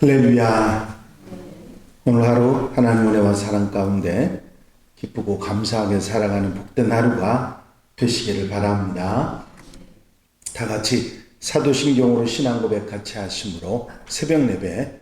할렐루야. 오늘 하루 하나님 은혜와 사랑 가운데 기쁘고 감사하게 살아가는 복된 하루가 되시기를 바랍니다. 다 같이 사도신경으로 신앙 고백 같이 하심으로 새벽 예배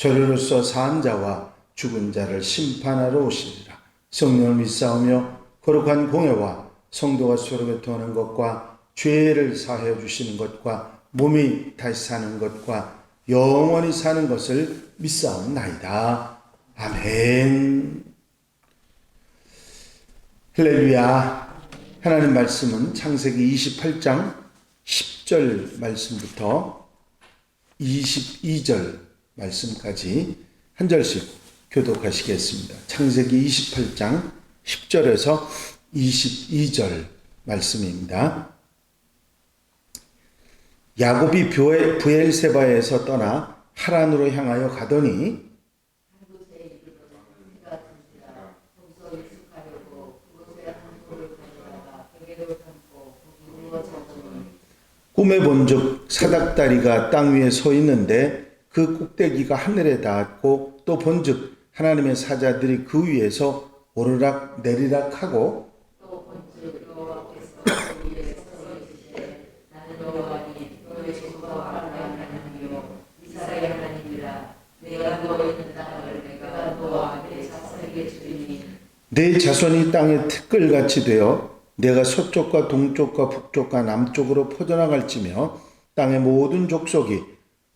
저리로서 사한 자와 죽은 자를 심판하러 오시리라 성령을 믿사오며 거룩한 공예와 성도가 서로 교통하는 것과 죄를 사하여 주시는 것과 몸이 다시 사는 것과 영원히 사는 것을 믿사옵나이다. 아멘. 할렐루야. 하나님 말씀은 창세기 28장 10절 말씀부터 22절 말씀까지 한 절씩 교독하시겠습니다. 창세기 28장 10절에서 22절 말씀입니다. 야곱이 부엘세바에서 떠나 하란으로 향하여 가더니 꿈에 본즉 사닥다리가 땅 위에 서 있는데 그 꼭대기가 하늘에 닿았고 또 본즉 하나님의 사자들이 그 위에서 오르락 내리락 하고 내 자손이 땅에 티끌같이 되어 내가 서쪽과 동쪽과 북쪽과 남쪽으로 퍼져나갈지며 땅의 모든 족속이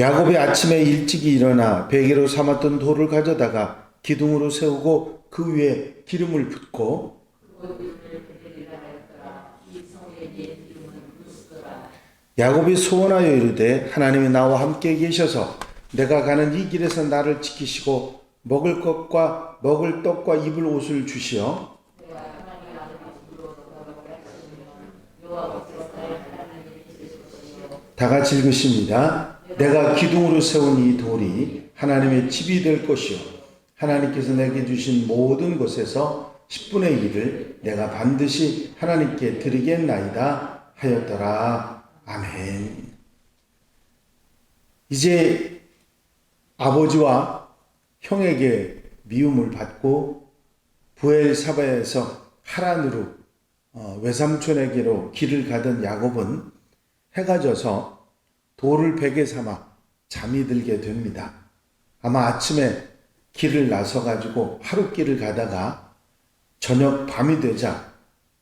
야곱이 아침에 일찍이 일어나 베개로 삼았던 돌을 가져다가 기둥으로 세우고 그 위에 기름을 붓고 야곱이 소원하여 이르되 하나님이 나와 함께 계셔서 내가 가는 이 길에서 나를 지키시고 먹을 것과 먹을 떡과 입을 옷을 주시어 다 같이 읽으십니다. 내가 기둥으로 세운 이 돌이 하나님의 집이 될 것이요. 하나님께서 내게 주신 모든 것에서 10분의 1을 내가 반드시 하나님께 드리겠나이다 하였더라. 아멘. 이제 아버지와 형에게 미움을 받고 부엘사바에서 하란으로 어, 외삼촌에게로 길을 가던 야곱은 해가 져서 돌을 베개 삼아 잠이 들게 됩니다. 아마 아침에 길을 나서 가지고 하루 길을 가다가 저녁 밤이 되자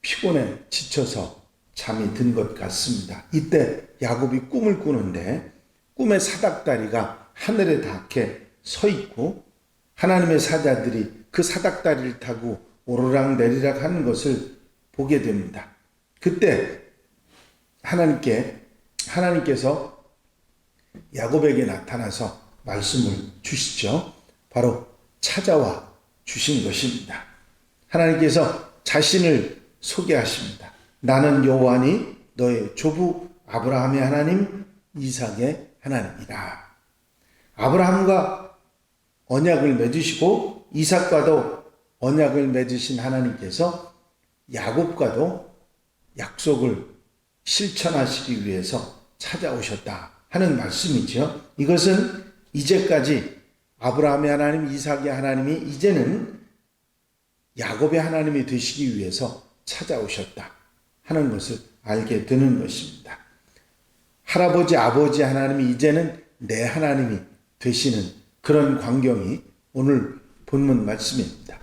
피곤해 지쳐서 잠이 든 것 같습니다. 이때 야곱이 꿈을 꾸는데 꿈의 사닥다리가 하늘에 닿게 서 있고 하나님의 사자들이 그 사닥다리를 타고 오르락 내리락 하는 것을 보게 됩니다. 그때 하나님께 하나님께서 야곱에게 나타나서 말씀을 주시죠. 바로 찾아와 주신 것입니다. 하나님께서 자신을 소개하십니다. 나는 여호와니 너의 조부 아브라함의 하나님, 이삭의 하나님이라. 아브라함과 언약을 맺으시고 이삭과도 언약을 맺으신 하나님께서 야곱과도 약속을 실천하시기 위해서 찾아오셨다 하는 말씀이죠. 이것은 이제까지 아브라함의 하나님, 이삭의 하나님이 이제는 야곱의 하나님이 되시기 위해서 찾아오셨다 하는 것을 알게 되는 것입니다. 할아버지, 아버지 하나님이 이제는 내 하나님이 되시는 그런 광경이 오늘 본문 말씀입니다.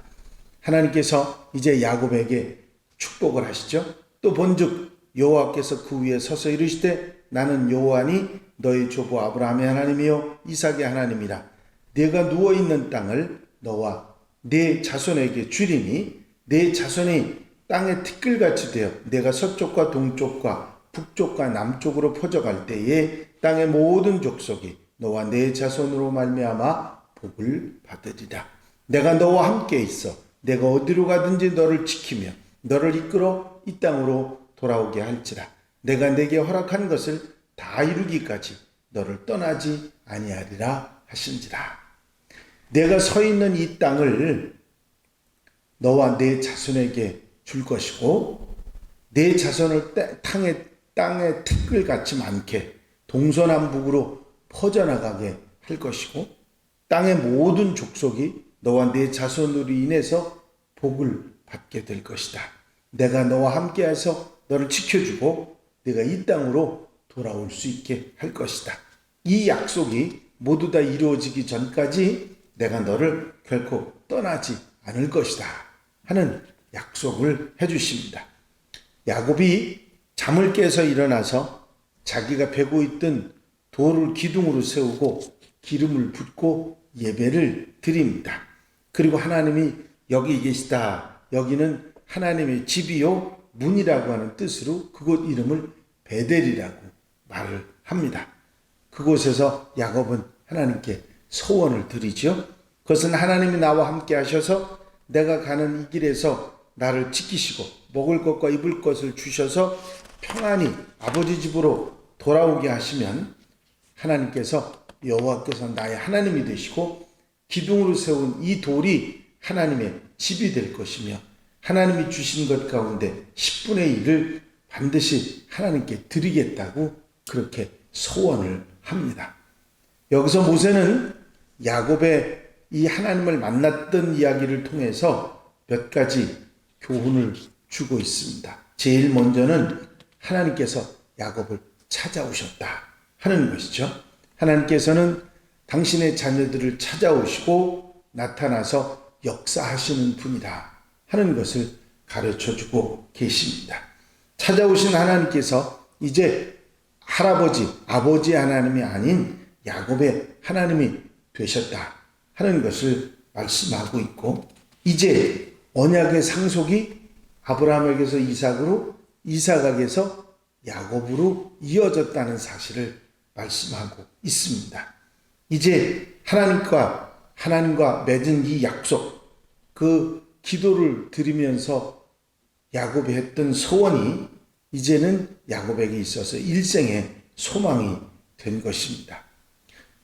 하나님께서 이제 야곱에게 축복을 하시죠. 또 본즉 여호와께서 그 위에 서서 이르시되 나는 여호와니 너희 조부 아브라함의 하나님이요 이삭의 하나님이라 내가 누워 있는 땅을 너와 내 자손에게 주리니 내 자손이 땅의 티끌같이 되어 내가 서쪽과 동쪽과 북쪽과 남쪽으로 퍼져갈 때에 땅의 모든 족속이 너와 내 자손으로 말미암아 복을 받으리라. 내가 너와 함께 있어 내가 어디로 가든지 너를 지키며 너를 이끌어 이 땅으로 돌아오게 할지라. 내가 내게 허락한 것을 다 이루기까지 너를 떠나지 아니하리라 하신지라. 내가 서 있는 이 땅을 너와 내 자손에게 줄 것이고 내 자손을 땅- 땅에 땅에 티끌같이 많게 동서남북으로 퍼져나가게 할 것이고 땅의 모든 족속이 너와 내 자손으로 인해서 복을 받게 될 것이다. 내가 너와 함께해서 너를 지켜주고 내가 이 땅으로 돌아올 수 있게 할 것이다. 이 약속이 모두 다 이루어지기 전까지 내가 너를 결코 떠나지 않을 것이다. 하는 약속을 해주십니다. 야곱이 잠을 깨서 일어나서 자기가 베고 있던 돌을 기둥으로 세우고 기름을 붓고 예배를 드립니다. 그리고 하나님이 여기 계시다. 여기는 하나님의 집이요 문이라고 하는 뜻으로 그곳 이름을 베델이라고 말을 합니다. 그곳에서 야곱은 하나님께 소원을 드리죠. 그것은 하나님이 나와 함께 하셔서 내가 가는 이 길에서 나를 지키시고 먹을 것과 입을 것을 주셔서 평안히 아버지 집으로 돌아오게 하시면 하나님께서 여호와께서 나의 하나님이 되시고 기둥으로 세운 이 돌이 하나님의 집이 될 것이며 하나님이 주신 것 가운데 10분의 1을 반드시 하나님께 드리겠다고 그렇게 소원을 합니다. 여기서 모세는 야곱의 이 하나님을 만났던 이야기를 통해서 몇 가지 교훈을 주고 있습니다. 제일 먼저는 하나님께서 야곱을 찾아오셨다 하는 것이죠. 하나님께서는 당신의 자녀들을 찾아오시고 나타나서 역사하시는 분이다 하는 것을 가르쳐 주고 계십니다. 찾아오신 하나님께서 이제 할아버지, 아버지 하나님이 아닌 야곱의 하나님이 되셨다 하는 것을 말씀하고 있고 이제 언약의 상속이 아브라함에게서 이삭으로 이삭에게서 야곱으로 이어졌다는 사실을 말씀하고 있습니다. 이제 하나님과 하나님과 맺은 이 약속 그 기도를 드리면서 야곱이 했던 소원이 이제는 야곱에게 있어서 일생의 소망이 된 것입니다.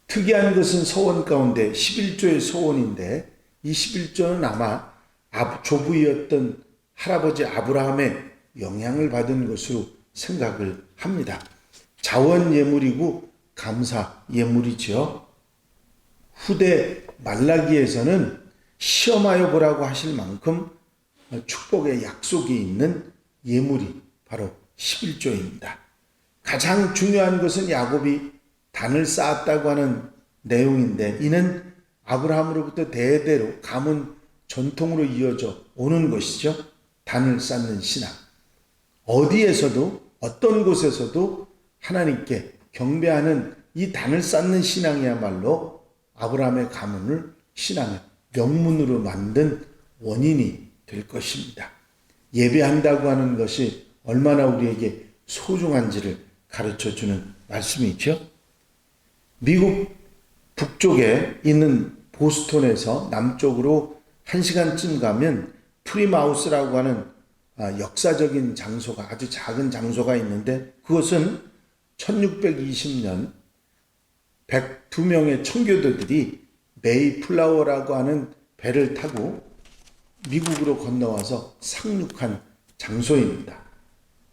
특이한 것은 소원 가운데 11조의 소원인데 이 11조는 아마 조부이었던 할아버지 아브라함의 영향을 받은 것으로 생각을 합니다. 자원 예물이고 감사 예물이죠. 후대 말라기에서는 시험하여 보라고 하실 만큼 축복의 약속이 있는 예물이 바로 11조입니다. 가장 중요한 것은 야곱이 단을 쌓았다고 하는 내용인데 이는 아브라함으로부터 대대로 가문 전통으로 이어져 오는 것이죠. 단을 쌓는 신앙. 어디에서도 어떤 곳에서도 하나님께 경배하는 이 단을 쌓는 신앙이야말로 아브라함의 가문을 신앙의 명문으로 만든 원인이 될 것입니다. 예배한다고 하는 것이 얼마나 우리에게 소중한지를 가르쳐 주는 말씀이죠. 미국 북쪽에 있는 보스톤에서 남쪽으로 한 시간쯤 가면 프리마우스라고 하는 아, 역사적인 장소가 아주 작은 장소가 있는데 그것은 1620년 102명의 청교도들이 메이플라워라고 하는 배를 타고 미국으로 건너와서 상륙한 장소입니다.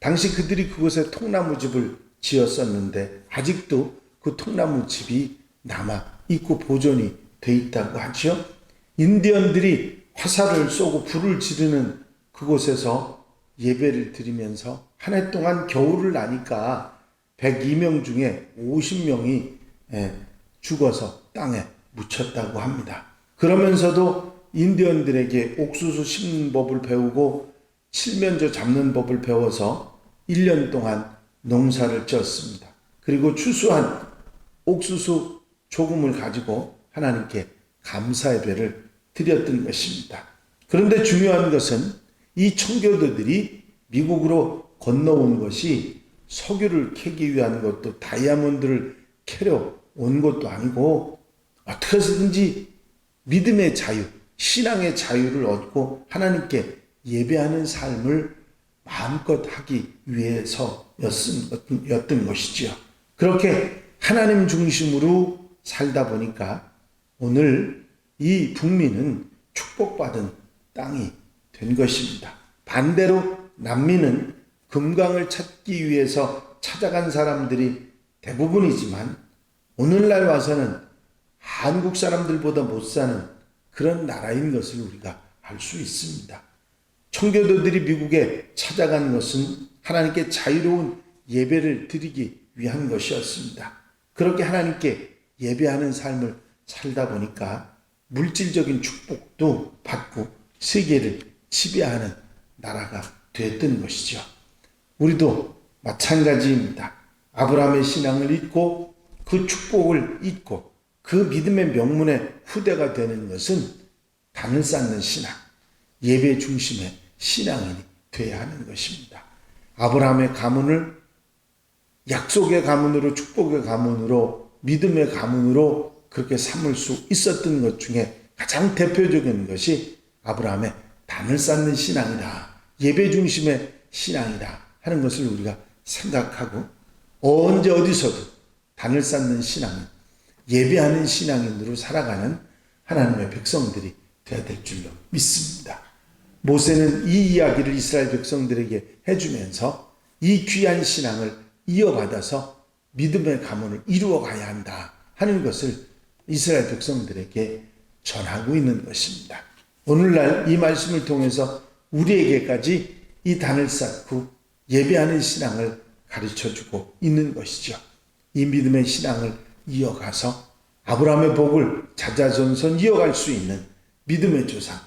당시 그들이 그곳에 통나무 집을 지었었는데 아직도 그 통나무 집이 남아 있고 보존이 돼 있다고 하죠. 인디언들이 화살을 쏘고 불을 지르는 그곳에서 예배를 드리면서 한 해 동안 겨울을 나니까 102명 중에 50명이 예, 죽어서 땅에 묻혔다고 합니다. 그러면서도 인디언들에게 옥수수 심는 법을 배우고 칠면조 잡는 법을 배워서 1년 동안 농사를 지었습니다. 그리고 추수한 옥수수 조금을 가지고 하나님께 감사 예배를 드렸던 것입니다. 그런데 중요한 것은 이 청교도들이 미국으로 건너온 것이 석유를 캐기 위한 것도 다이아몬드를 캐려 온 것도 아니고 어떻게 해서든지 믿음의 자유, 신앙의 자유를 얻고 하나님께 예배하는 삶을 마음껏 하기 위해서였던 것이지요. 그렇게 하나님 중심으로 살다 보니까 오늘 이 북미는 축복받은 땅이 된 것입니다. 반대로 남미는 금강을 찾기 위해서 찾아간 사람들이 대부분이지만 오늘날 와서는 한국 사람들보다 못 사는 그런 나라인 것을 우리가 알 수 있습니다. 청교도들이 미국에 찾아간 것은 하나님께 자유로운 예배를 드리기 위한 것이었습니다. 그렇게 하나님께 예배하는 삶을 살다 보니까 물질적인 축복도 받고 세계를 지배하는 나라가 됐던 것이죠. 우리도 마찬가지입니다. 아브라함의 신앙을 잊고 그 축복을 잊고 그 믿음의 명문의 후대가 되는 것은 단을 쌓는 신앙, 예배 중심의 신앙인이 되어야 하는 것입니다. 아브라함의 가문을 약속의 가문으로 축복의 가문으로 믿음의 가문으로 그렇게 삼을 수 있었던 것 중에 가장 대표적인 것이 아브라함의 단을 쌓는 신앙이다. 예배 중심의 신앙이다. 하는 것을 우리가 생각하고 언제 어디서도 단을 쌓는 신앙은 예배하는 신앙인으로 살아가는 하나님의 백성들이 되어야 될 줄로 믿습니다. 모세는 이 이야기를 이스라엘 백성들에게 해주면서 이 귀한 신앙을 이어받아서 믿음의 가문을 이루어 가야 한다 하는 것을 이스라엘 백성들에게 전하고 있는 것입니다. 오늘날 이 말씀을 통해서 우리에게까지 이 단을 쌓고 예배하는 신앙을 가르쳐 주고 있는 것이죠. 이 믿음의 신앙을 이어가서 아브라함의 복을 자자전선 이어갈 수 있는 믿음의 조상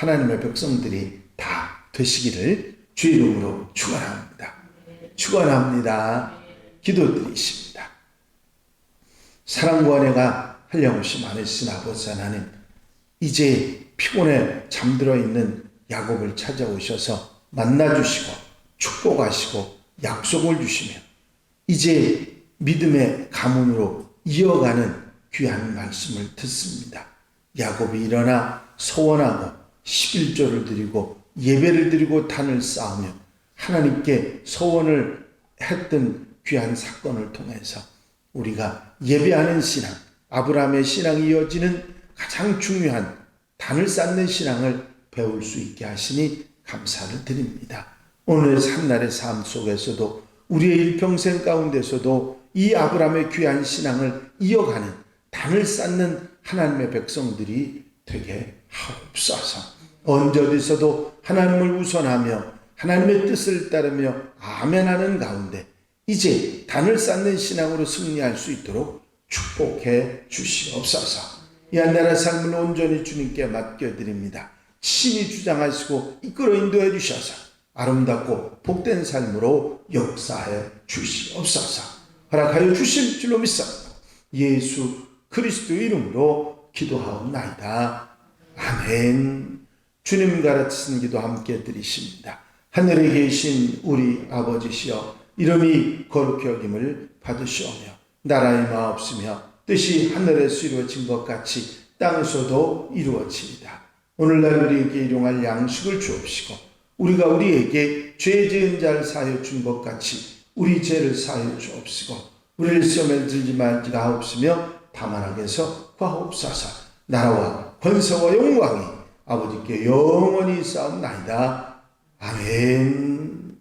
하나님의 백성들이 다 되시기를 주의 이름으로 축원합니다. 축원합니다. 기도드리십니다. 사랑과 은혜가 한량없이 많으신 아버지 하나님 이제 피곤해 잠들어 있는 야곱을 찾아오셔서 만나주시고 축복하시고 약속을 주시며 이제 믿음의 가문으로 이어가는 귀한 말씀을 듣습니다. 야곱이 일어나 소원하고 11조를 드리고 예배를 드리고 단을 쌓으며 하나님께 소원을 했던 귀한 사건을 통해서 우리가 예배하는 신앙, 아브라함의 신앙이 이어지는 가장 중요한 단을 쌓는 신앙을 배울 수 있게 하시니 감사를 드립니다. 오늘 산날의 삶 속에서도 우리의 일평생 가운데서도 이 아브라함의 귀한 신앙을 이어가는 단을 쌓는 하나님의 백성들이 되게 하옵소서. 언제 어디서도 하나님을 우선하며 하나님의 뜻을 따르며 아멘하는 가운데 이제 단을 쌓는 신앙으로 승리할 수 있도록 축복해 주시옵소서. 이 한 나라 삶을 온전히 주님께 맡겨드립니다. 신이 주장하시고 이끌어 인도해 주셔서 아름답고 복된 삶으로 역사해 주시옵소서. 허락하여 주실 줄로 믿습니다. 예수 그리스도 이름으로 기도하옵나이다. 아멘. 주님 가르치신 기도 함께 드리십니다. 하늘에 계신 우리 아버지시여 이름이 거룩히 여김을 받으시오며 나라의 마옵시며 뜻이 하늘에서 이루어진 것 같이 땅에서도 이루어지이다. 오늘날 우리에게 일용할 양식을 주옵시고 우리가 우리에게 죄 지은 자를 사하여 준 것 같이 우리 죄를 사하여 주옵시고 우리를 시험에 들지 말지 하옵시며 다만하게 해서 구하옵소서 나라와 권세와 영광이 아버지께 영원히 싸움나이다. 아멘.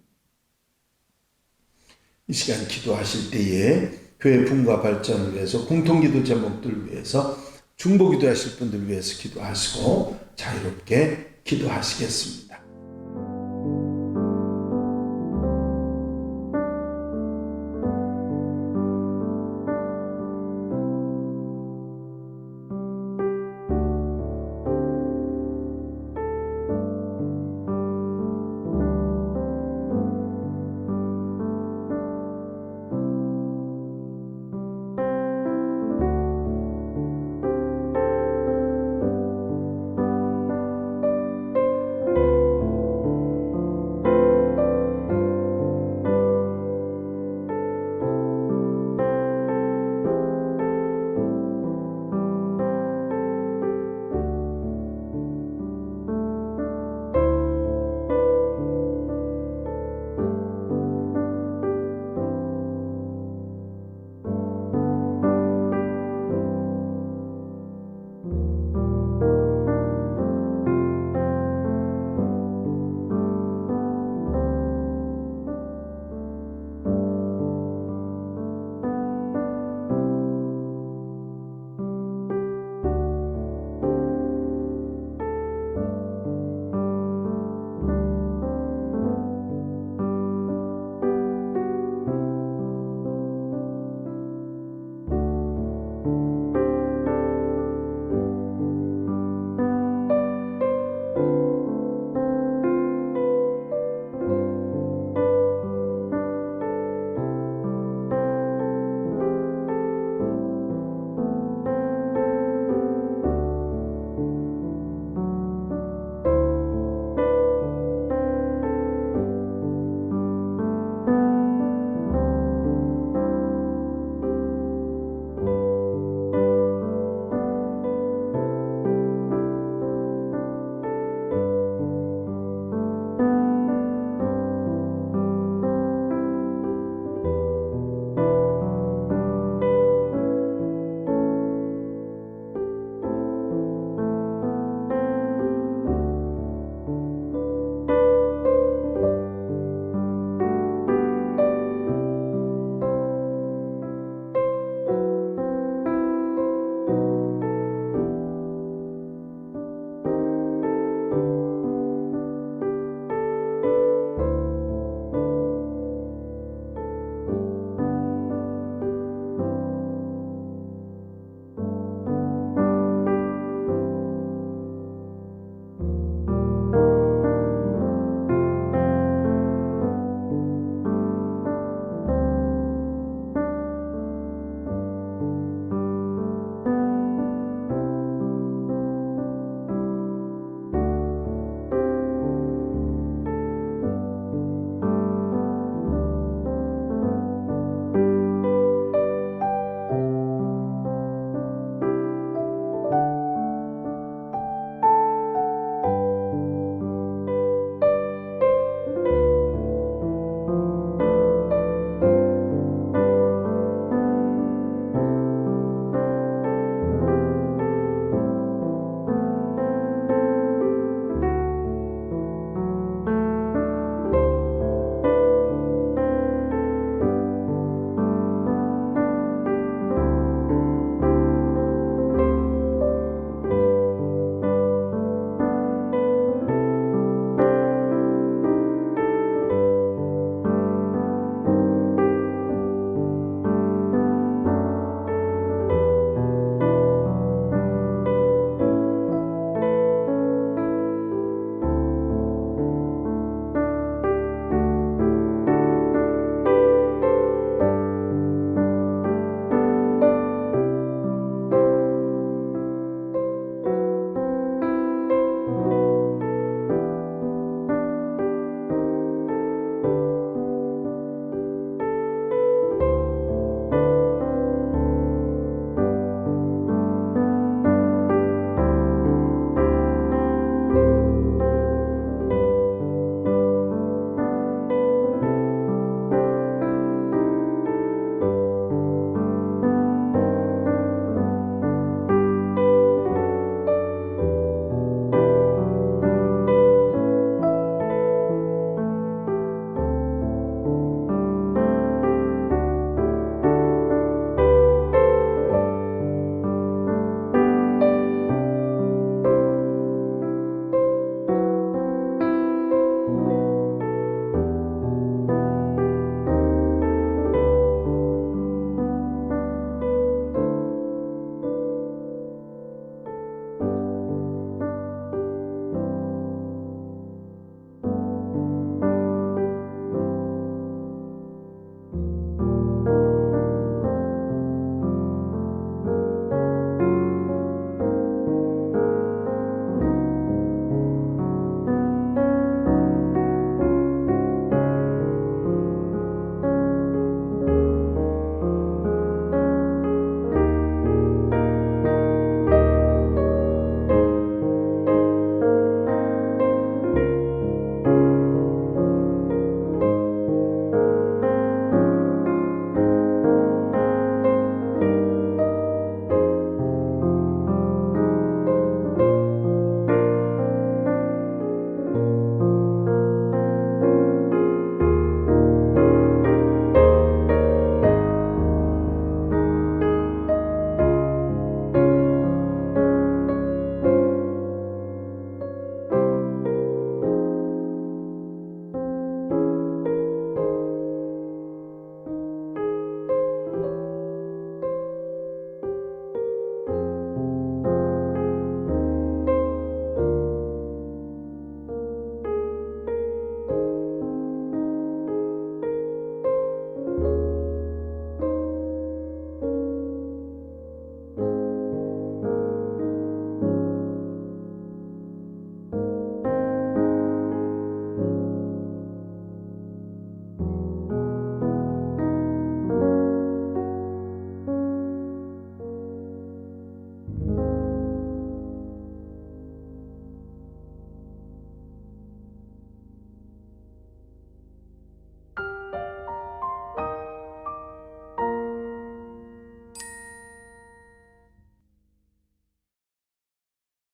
이 시간 기도하실 때에 교회 분과 발전을 위해서 공통기도 제목들 위해서 중보 기도 하실 분들 위해서 기도하시고 자유롭게 기도하시겠습니다.